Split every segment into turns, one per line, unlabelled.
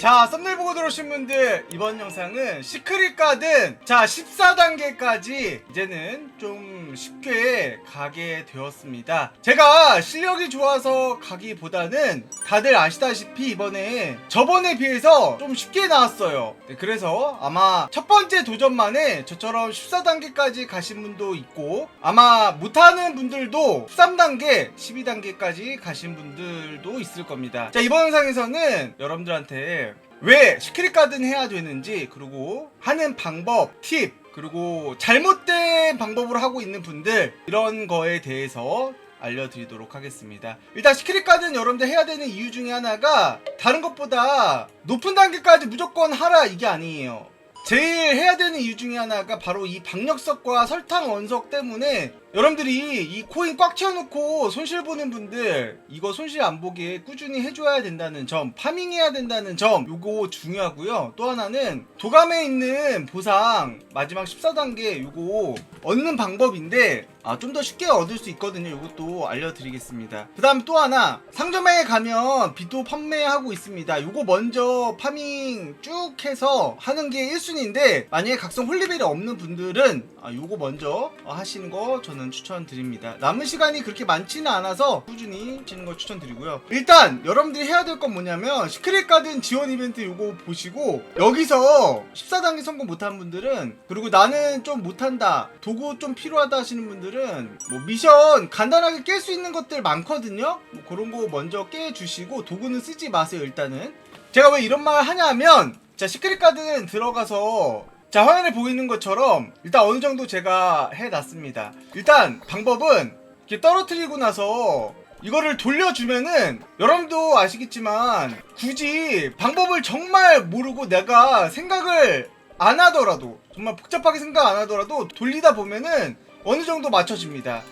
자 썸네일 보고 들어오신 분들 이번 영상은 시크릿 가든. 자 14단계까지 이제는 좀 쉽게 가게 되었습니다. 제가 실력이 좋아서 가기보다는 다들 아시다시피 이번에 저번에 비해서 좀 쉽게 나왔어요. 네, 그래서 아마 첫 번째 도전만에 저처럼 14단계까지 가신 분도 있고 아마 못하는 분들도 13단계 12단계까지 가신 분들도 있을 겁니다. 자 이번 영상에서는 여러분들한테 왜 시크릿 가든 해야 되는지 그리고 하는 방법 팁 그리고 잘못된 방법으로 하고 있는 분들 이런 거에 대해서 알려드리도록 하겠습니다. 일단 시크릿 가든 여러분들 해야 되는 이유 중에 하나가 다른 것보다 높은 단계까지 무조건 하라 이게 아니에요. 제일 해야 되는 이유 중에 하나가 바로 이 박력석과 설탕 원석 때문에 여러분들이 이 코인 꽉 채워놓고 손실 보는 분들 이거 손실 안 보게 꾸준히 해줘야 된다는 점 파밍해야 된다는 점 요거 중요하고요 또 하나는 도감에 있는 보상 마지막 14단계 요거 얻는 방법인데 아, 좀 더 쉽게 얻을 수 있거든요. 이것도 알려드리겠습니다. 그 다음 또 하나 상점에 가면 비도 판매하고 있습니다. 요거 먼저 파밍 쭉 해서 하는 게 1순위인데 만약에 각성 홀리벨이 없는 분들은 아, 요거 먼저 하시는 거 저는 추천드립니다. 남은 시간이 그렇게 많지는 않아서 꾸준히 하시는 거 추천드리고요. 일단 여러분들이 해야 될 건 뭐냐면 시크릿 가든 지원 이벤트 요거 보시고 여기서 14단계 성공 못한 분들은 그리고 나는 좀 못한다 도구 좀 필요하다 하시는 분들은 뭐 미션 간단하게 깰 수 있는 것들 많거든요 뭐 그런 거 먼저 깨주시고 도구는 쓰지 마세요 일단은 제가 왜 이런 말 하냐면 자 시크릿 가든 들어가서 자 화면에 보이는 것처럼 일단 어느 정도 제가 해놨습니다 일단 방법은 이렇게 떨어뜨리고 나서 이거를 돌려주면은 여러분도 아시겠지만 굳이 방법을 정말 모르고 내가 생각을 안 하더라도 정말 복잡하게 생각 안 하더라도 돌리다 보면은 어느 정도 맞춰집니다.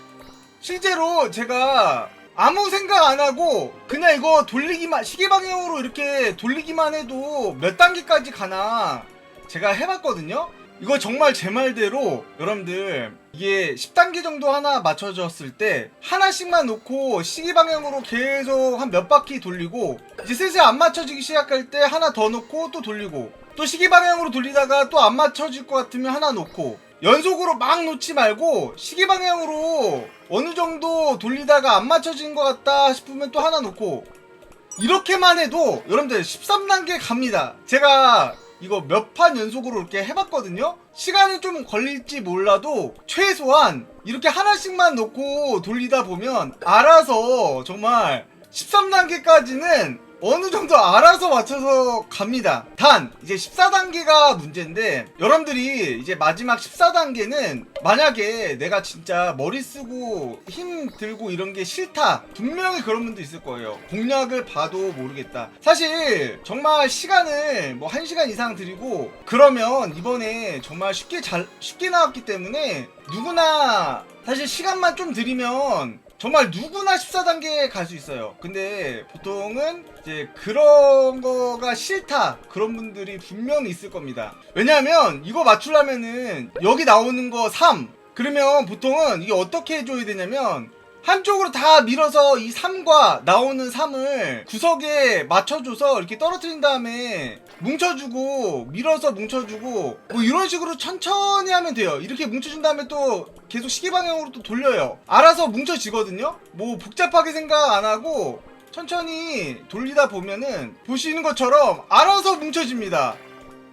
실제로 제가 아무 생각 안 하고 그냥 이거 돌리기만 시계 방향으로 이렇게 돌리기만 해도 몇 단계까지 가나 제가 해봤거든요. 이거 정말 제 말대로 여러분들 이게 10단계 정도 하나 맞춰졌을 때 하나씩만 놓고 시계 방향으로 계속 한 몇 바퀴 돌리고 이제 슬슬 안 맞춰지기 시작할 때 하나 더 놓고 또 돌리고 또 시계 방향으로 돌리다가 또 안 맞춰질 것 같으면 하나 놓고 연속으로 막 놓지 말고 시계 방향으로 어느 정도 돌리다가 안 맞춰진 것 같다 싶으면 또 하나 놓고 이렇게만 해도 여러분들 13단계 갑니다. 제가 이거 몇 판 연속으로 이렇게 해봤거든요? 시간은 좀 걸릴지 몰라도 최소한 이렇게 하나씩만 놓고 돌리다 보면 알아서 정말 13단계까지는 어느 정도 알아서 맞춰서 갑니다. 단, 이제 14단계가 문제인데, 여러분들이 이제 마지막 14단계는 만약에 내가 진짜 머리 쓰고 힘 들고 이런 게 싫다. 분명히 그런 분도 있을 거예요. 공략을 봐도 모르겠다. 사실, 정말 시간을 뭐 1시간 이상 드리고, 그러면 이번에 정말 쉽게 잘, 쉽게 나왔기 때문에, 누구나 사실 시간만 좀 들이면 정말 누구나 14단계에 갈 수 있어요. 근데 보통은 이제 그런 거가 싫다. 그런 분들이 분명히 있을 겁니다. 왜냐하면 이거 맞추려면은 여기 나오는 거 3. 그러면 보통은 이게 어떻게 해줘야 되냐면 한쪽으로 다 밀어서 이 3과 나오는 3을 구석에 맞춰줘서 이렇게 떨어뜨린 다음에 뭉쳐주고 밀어서 뭉쳐주고 뭐 이런 식으로 천천히 하면 돼요. 이렇게 뭉쳐준 다음에 또 계속 시계 방향으로 또 돌려요. 알아서 뭉쳐지거든요. 뭐 복잡하게 생각 안 하고 천천히 돌리다 보면은 보시는 것처럼 알아서 뭉쳐집니다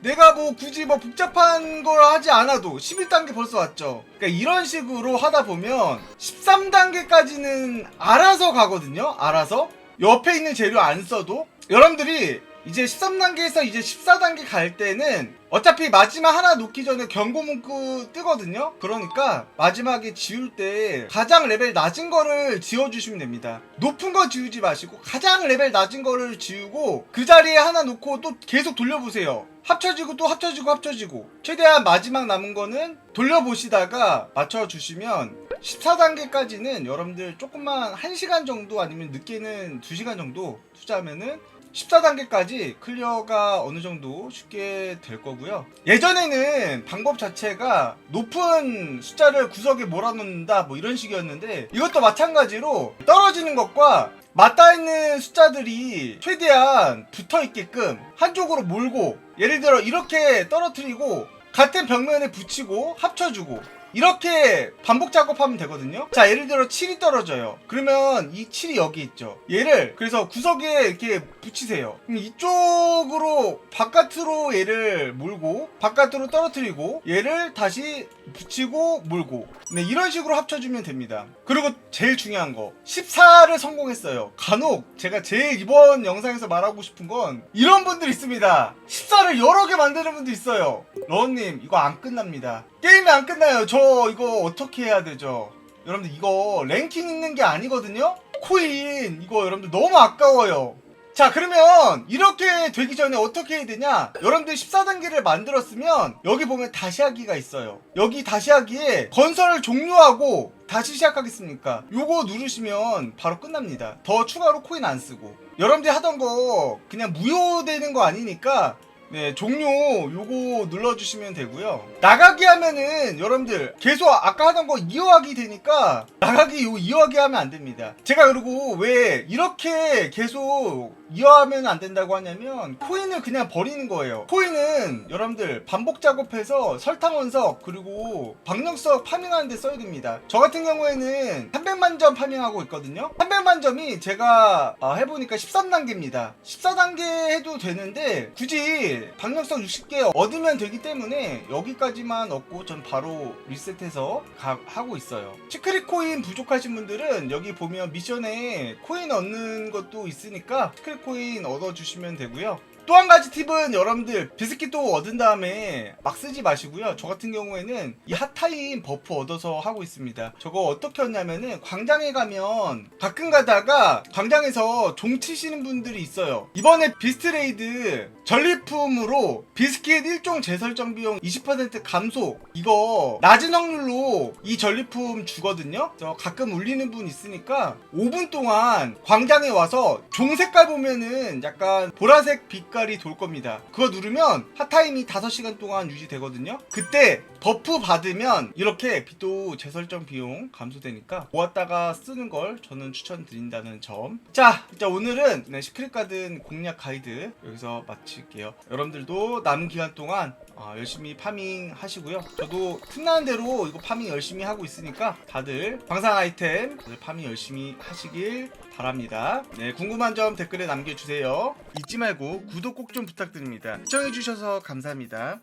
내가 뭐 굳이 뭐 복잡한 걸 하지 않아도 11단계 벌써 왔죠. 그러니까 이런 식으로 하다 보면 13단계까지는 알아서 가거든요. 알아서. 옆에 있는 재료 안 써도 여러분들이 이제 13단계에서 이제 14단계 갈 때는 어차피 마지막 하나 놓기 전에 경고 문구 뜨거든요. 그러니까 마지막에 지울 때 가장 레벨 낮은 거를 지워주시면 됩니다. 높은 거 지우지 마시고 가장 레벨 낮은 거를 지우고 그 자리에 하나 놓고 또 계속 돌려보세요. 합쳐지고 또 합쳐지고 합쳐지고 최대한 마지막 남은 거는 돌려보시다가 맞춰주시면 14단계까지는 여러분들 조금만 1시간 정도 아니면 늦게는 2시간 정도 투자하면은 14단계까지 클리어가 어느 정도 쉽게 될 거고요. 예전에는 방법 자체가 높은 숫자를 구석에 몰아넣는다 뭐 이런 식이었는데 이것도 마찬가지로 떨어지는 것과 맞닿아 있는 숫자들이 최대한 붙어 있게끔 한쪽으로 몰고 예를 들어 이렇게 떨어뜨리고 같은 벽면에 붙이고 합쳐주고 이렇게 반복 작업하면 되거든요. 자, 예를 들어 7이 떨어져요. 그러면 이 7이 여기 있죠. 얘를 그래서 구석에 이렇게 붙이세요. 그럼 이쪽으로 바깥으로 얘를 몰고 바깥으로 떨어뜨리고 얘를 다시 붙이고 몰고 네, 이런 식으로 합쳐주면 됩니다. 그리고 제일 중요한 거 14를 성공했어요. 간혹 제가 제일 이번 영상에서 말하고 싶은 건 이런 분들 있습니다. 14를 여러 개 만드는 분도 있어요. 러님 이거 안 끝납니다. 게임이 안 끝나요. 저 이거 어떻게 해야 되죠? 여러분들 이거 랭킹 있는 게 아니거든요. 코인 이거 여러분들 너무 아까워요. 자 그러면 이렇게 되기 전에 어떻게 해야 되냐? 여러분들 14단계를 만들었으면 여기 보면 다시 하기가 있어요. 여기 다시 하기에 건설을 종료하고 다시 시작하겠습니까? 요거 누르시면 바로 끝납니다. 더 추가로 코인 안 쓰고. 여러분들이 하던 거 그냥 무효되는 거 아니니까 네, 종료 요거 눌러주시면 되고요. 나가기 하면은 여러분들 계속 아까 하던 거 이어하기 되니까 나가기 요 이어하기 하면 안 됩니다. 제가 그리고 왜 이렇게 계속 이어하면 안 된다고 하냐면 코인을 그냥 버리는 거예요. 코인은 여러분들 반복 작업해서 설탕 원석 그리고 박력석 파밍하는 데 써야 됩니다. 저 같은 경우에는 300만 점 파밍하고 있거든요. 300만 점이 제가 아, 해보니까 13단계입니다. 14단계 해도 되는데 굳이 박력석 60개 얻으면 되기 때문에 여기까지만 얻고 전 바로 리셋해서 가- 하고 있어요. 시크릿 코인 부족하신 분들은 여기 보면 미션에 코인 얻는 것도 있으니까 시크릿 코인 얻어주시면 되고요. 또 한 가지 팁은 여러분들 비스킷도 얻은 다음에 막 쓰지 마시고요. 저 같은 경우에는 이 핫타임 버프 얻어서 하고 있습니다. 저거 어떻게 했냐면은 광장에 가면 가끔 가다가 광장에서 종 치시는 분들이 있어요. 이번에 비스트레이드 전리품으로 비스킷 1종 재설정 비용 20% 감소 이거 낮은 확률로 이 전리품 주거든요. 저 가끔 울리는 분 있으니까 5분 동안 광장에 와서 종 색깔 보면은 약간 보라색 빛깔이 돌 겁니다. 그거 누르면 핫타임이 5시간 동안 유지되거든요. 그때 버프 받으면 이렇게 빛도 재설정 비용 감소되니까 모았다가 쓰는 걸 저는 추천드린다는 점. 자, 자 오늘은 네, 시크릿 가든 공략 가이드 여기서 마 칠게요. 여러분들도 남은 기간 동안 아, 열심히 파밍 하시고요. 저도 틈나는 대로 이거 파밍 열심히 하고 있으니까 다들 방산 아이템 다들 파밍 열심히 하시길 바랍니다. 네, 궁금한 점 댓글에 남겨주세요. 잊지 말고 구독 꼭 좀 부탁드립니다. 시청해주셔서 감사합니다.